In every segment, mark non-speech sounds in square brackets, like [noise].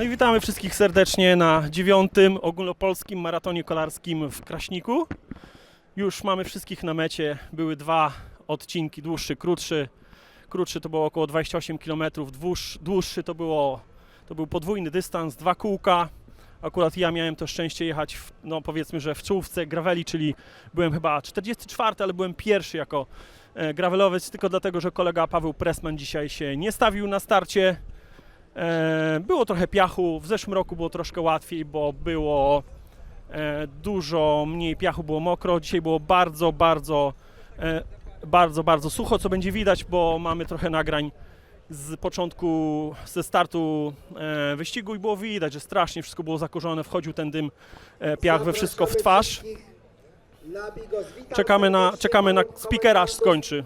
No i witamy wszystkich serdecznie na dziewiątym ogólnopolskim maratonie kolarskim w Kraśniku. Już mamy wszystkich na mecie. Były dwa odcinki, dłuższy, krótszy. Krótszy to było około 28 km, dłuższy, to, było, to był podwójny dystans, dwa kółka. Akurat ja miałem to szczęście jechać, w, no powiedzmy, że w czołówce graveli, czyli byłem chyba 44, ale byłem pierwszy jako e, gravelowiec, tylko dlatego, że kolega Paweł Pressman dzisiaj się nie stawił na starcie. E, Było trochę piachu, w zeszłym roku było troszkę łatwiej, bo było e, dużo mniej piachu, było mokro. Dzisiaj było bardzo, bardzo, e, bardzo, bardzo sucho, co będzie widać, bo mamy trochę nagrań z początku, ze startu wyścigu i było widać, że strasznie wszystko było zakorzone, wchodził ten dym, piach we wszystko w twarz. Czekamy na, czekamy na speakera, aż skończy.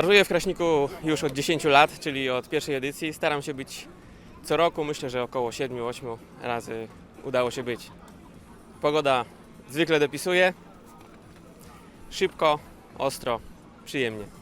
Startuję w Kraśniku już od 10 lat, czyli od pierwszej edycji. Staram się być co roku, myślę, że około 7-8 razy udało się być. Pogoda zwykle dopisuje. Szybko, ostro, przyjemnie.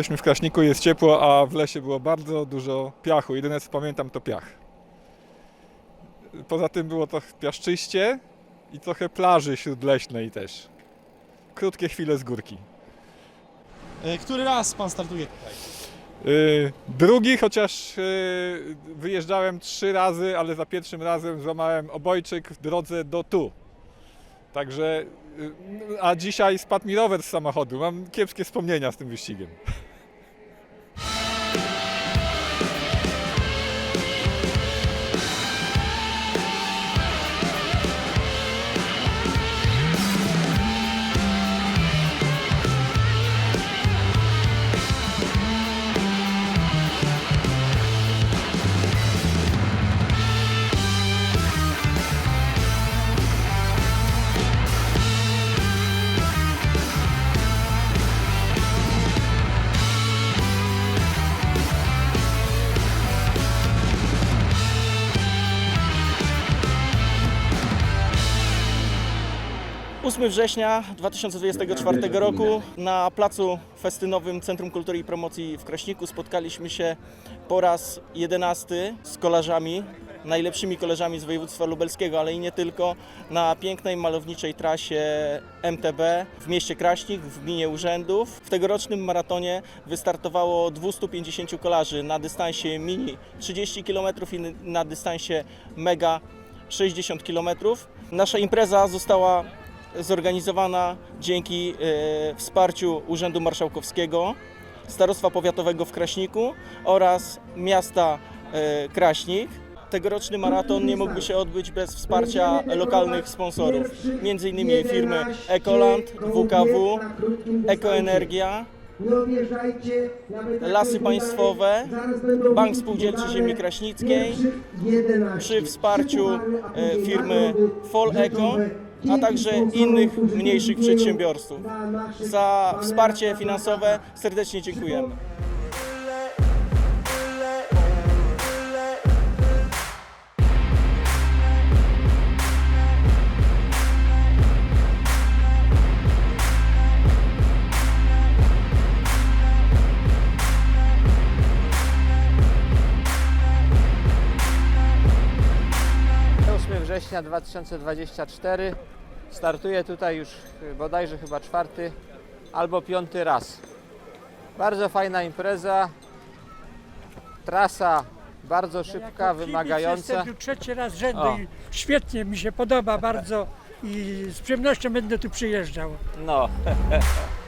Jesteśmy w Kraśniku, jest ciepło, a w lesie było bardzo dużo piachu. Jedyne co pamiętam to piach. Poza tym było trochę piaszczyście i trochę plaży śródleśnej też. Krótkie chwile z górki. E, Który raz pan startuje tutaj? Yy, drugi, chociaż yy, wyjeżdżałem trzy razy, ale za pierwszym razem złamałem obojczyk w drodze do tu. Także, yy, a dzisiaj spadł mi rower z samochodu. Mam kiepskie wspomnienia z tym wyścigiem. 8 września 2024 roku na placu festynowym Centrum Kultury i Promocji w Kraśniku spotkaliśmy się po raz 11 z kolarzami, najlepszymi kolarzami z województwa lubelskiego, ale i nie tylko, na pięknej malowniczej trasie MTB w mieście Kraśnik, w gminie Urzędów. W tegorocznym maratonie wystartowało 250 kolarzy na dystansie mini 30 km i na dystansie mega 60 km. Nasza impreza została zorganizowana dzięki e, wsparciu Urzędu Marszałkowskiego, Starostwa Powiatowego w Kraśniku oraz miasta e, Kraśnik. Tegoroczny maraton nie mógłby się odbyć bez wsparcia lokalnych sponsorów, innymi firmy Ekoland, WKW, Ekoenergia, Lasy Państwowe, Bank Spółdzielczy Ziemi Kraśnickiej, przy wsparciu e, firmy Foleko, a także innych mniejszych przedsiębiorców. Za wsparcie finansowe serdecznie dziękujemy. Września 2024 startuję tutaj już bodajże chyba czwarty albo piąty raz. Bardzo fajna impreza, trasa bardzo szybka, kibic wymagająca. Tu trzeci raz rzędu O. i świetnie mi się podoba bardzo i z przyjemnością będę tu przyjeżdżał. No, [laughs]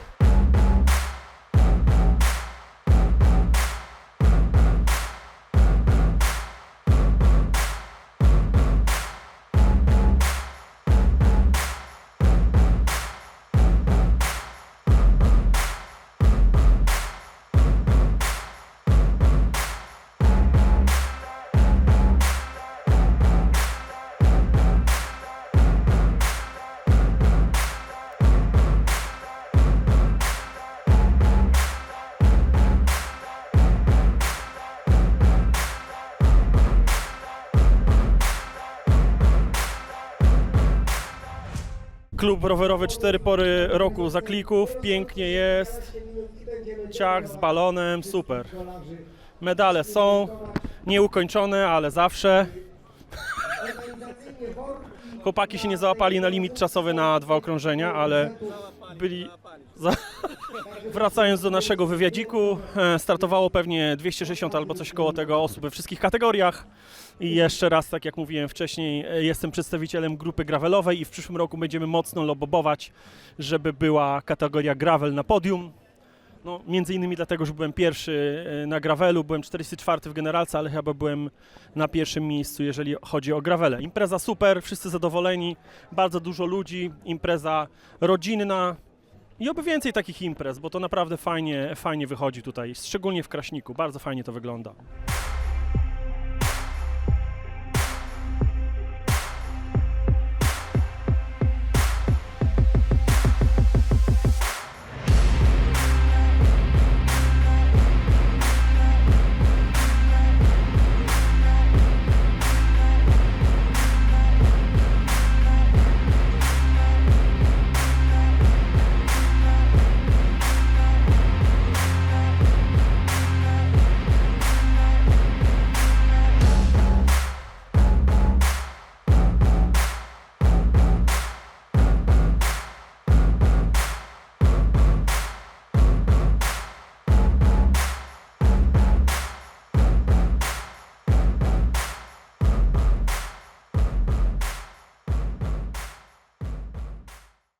Klub rowerowy Cztery Pory Roku Zaklików, pięknie jest. Ciach z balonem, super. Medale są, nieukończone, ale zawsze. Chłopaki się nie załapali na limit czasowy na dwa okrążenia, ale byli. Za... [laughs] Wracając do naszego wywiadziku, e, startowało pewnie 260 albo coś koło tego osób we wszystkich kategoriach. I jeszcze raz, tak jak mówiłem wcześniej, e, jestem przedstawicielem grupy gravelowej i w przyszłym roku będziemy mocno lobować, żeby była kategoria gravel na podium. No, między innymi dlatego, że byłem pierwszy e, na gravelu, byłem 44 w generalce, ale chyba byłem na pierwszym miejscu, jeżeli chodzi o gravele. Impreza super, wszyscy zadowoleni, bardzo dużo ludzi, impreza rodzinna i oby więcej takich imprez, bo to naprawdę fajnie, fajnie wychodzi tutaj, szczególnie w Kraśniku, bardzo fajnie to wygląda.